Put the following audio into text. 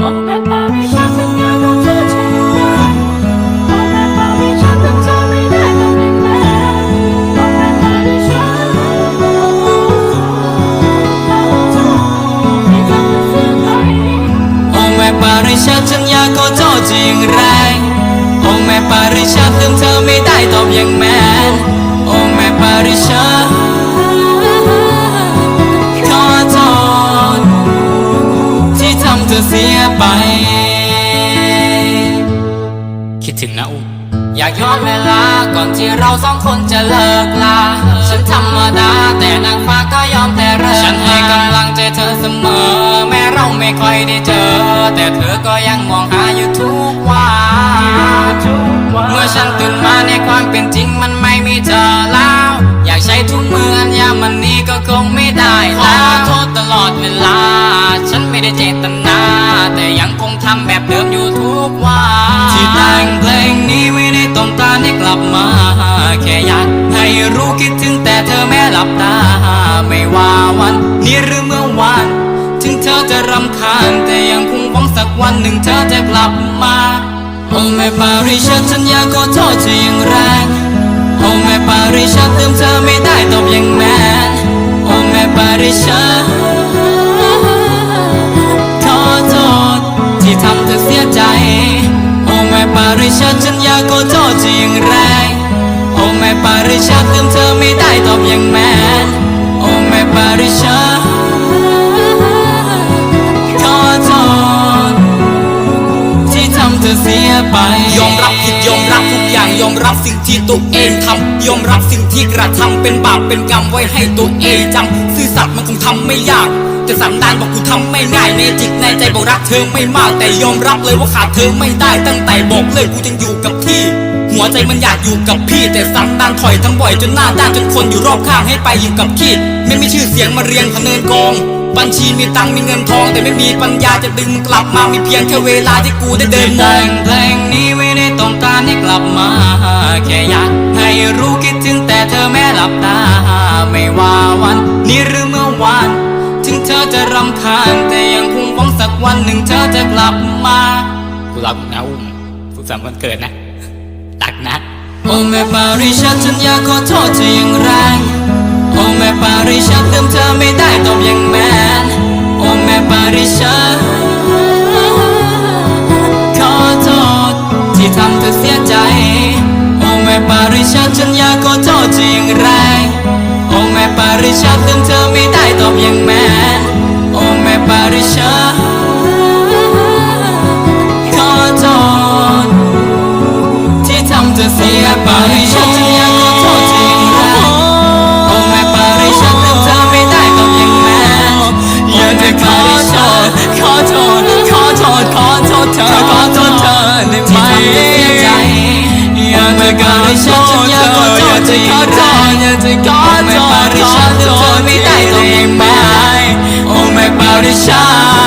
โอ้แม่ปาริชาสัญญาของเธอจริงไหมโอ้แม่ปาริชาทำเธอไม่ได้ต้องเป็นแม่โอ้แม่ปาริชาไม่ทำให้เสียใจโอ้แม่ปาริชาติฉันอยากขอโทษจริงแรงโอ้แม่ปาริชาลืมเธอไม่ได้ ไป คิดถึงนะอุ้อยากย้อนเวลาก่อนที่เราสองคนจะเลิกลา ฉันธรรมดาแต่นางฟ้าก็ยอมแต่เริ่มฉันให้กำลังใจเธอเสมอ แม้เราไม่ค่อยได้เจอ แต่เธอก็ยังมองหาอยู่ทุกวัน รู้คิดถึงแต่เธอแม้หลับตา ไม่ว่าวัน นี้หรือเมื่อวาน ถึงเธอจะรำคาญ แต่ยังคงหวังสักวันหนึ่งเธอจะกลับมาโอ้แม่ปาริชาตฉันอยากขอโทษเธออย่างแรงโอ้แม่ปาริชาติมเธอไม่ได้ตอบอย่างแมนโอ้แม่ปาริชาตขอโทษที่ทำเธอเสียใจโอ้แม่ปาริชาตฉันอยากขอโทษ ไป ยอมรับผิดยอมรับทุกอย่างยอมรับสิ่งที่ตัวเองทำยอมรับสิ่งที่กระทำเป็นบาปเป็นกรรมไว้ให้ตัวเองจำซื่อสัตย์มันคงทำไม่ยากแต่สันดานบอกกูทำไม่ง่ายในจิตในใจบอกรักเธอไม่มาก แต่ยอมรับเลยว่าขาดเธอไม่ได้ตั้งแต่บอกเลยกูยังอยู่กับที่ หัวใจมันอยากอยู่กับพี่ แต่สันดานถอยทั้งบ่อยจนหน้าด้านจนคนอยู่รอบข้างให้ไปอยู่กับขี้ไม่มีชื่อเสียงมาเรียงพะเนินกอง บัญชีมีตังค์มีเงินทอง แต่ไม่มีปัญญาจะดึงมึงกลับมามีเพียงแค่เวลาที่กูได้เดินมอแต่งงเพลงนี้ไม่ได้ต้องการให้กลับมา แค่อยากให้รู้คิดถึงแต่เธอแม้หลับตา ไม่ว่าวันนี้หรือเมื่อวาน ถึงเธอจะรำคาญแต่ยังคงหวังสักวันหนึ่งเธอจะกลับมากูรักมึงนะอุ้มสุขสันต์วันเกิดนะตักนะโอ้แม่ปาริชาติฉันอยากขอโทษเธออย่างแรง ให้ฉันโอ้แม่เปล่าที่ฉัน